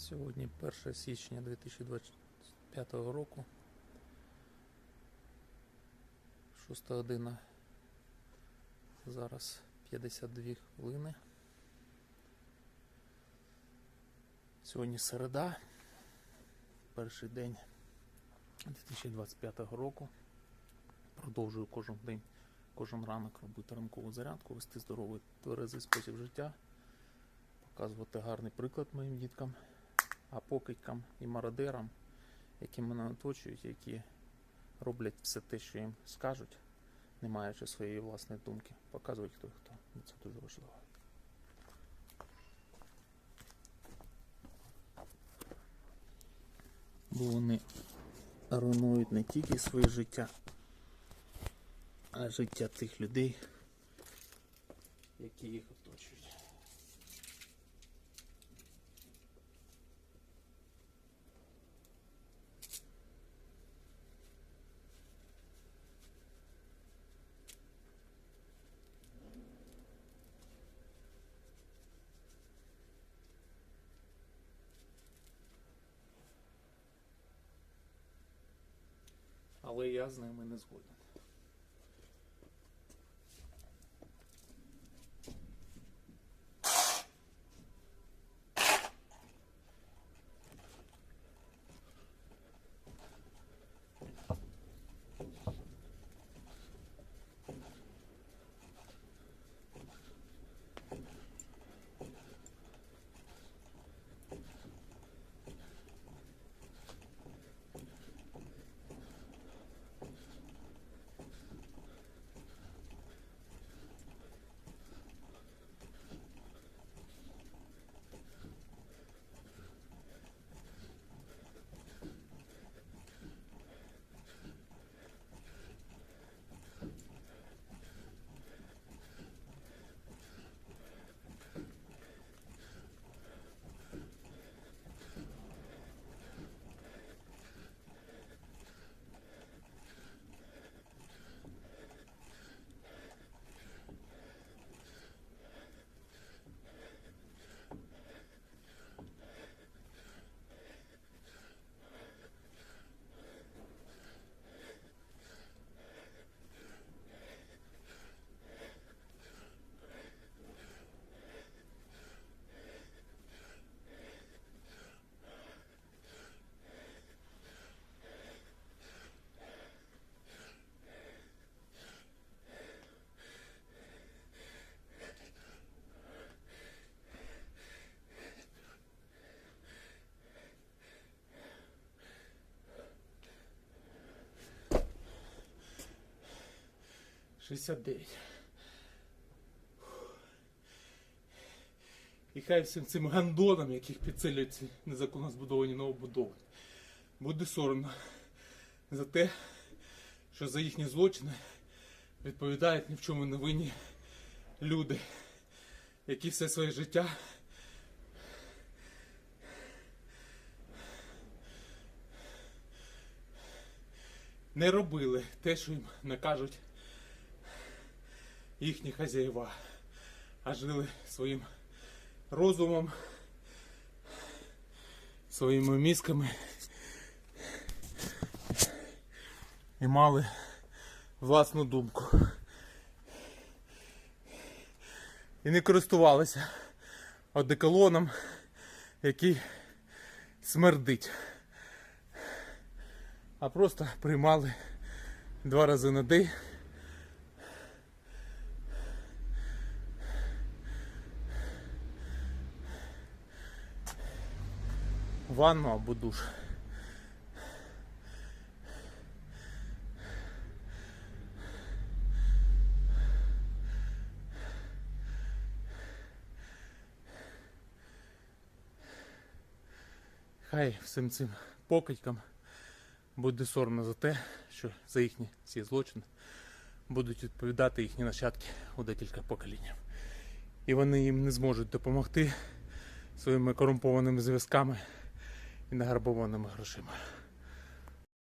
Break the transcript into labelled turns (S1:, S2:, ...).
S1: Сьогодні 1 січня 2025 року. 6 година. Зараз 52 хвилини. Сьогодні середа. Перший день 2025 року. Продовжую кожен день, кожен ранок робити ранкову зарядку, вести здоровий тверезий спосіб життя, показувати гарний приклад моїм діткам, а покидькам і мародерам, які мене оточують, які роблять все те, що їм скажуть, не маючи своєї власної думки. Показують хто хто. Це дуже важливо. Бо вони руйнують не тільки своє життя, а життя тих людей, які їх оточують. Але я з ними не згоден. Шістдесят дев'ять. І хай всім цим гандонам, яких підсилюють ці незаконно збудовані новобудови, буде соромно за те, що за їхні злочини відповідають ні в чому не винні люди, які все своє життя не робили те, що їм накажуть їхні хазяїва, а жили своїм розумом, своїми мізками і мали власну думку. І не користувалися одеколоном, який смердить. А просто приймали два рази на день ванну або душ. Хай всім цим покидькам буде соромно за те, що за їхні ці злочини будуть відповідати їхні нащадки у декілька поколінь. І вони їм не зможуть допомогти своїми корумпованими зв'язками і награбованими грошима.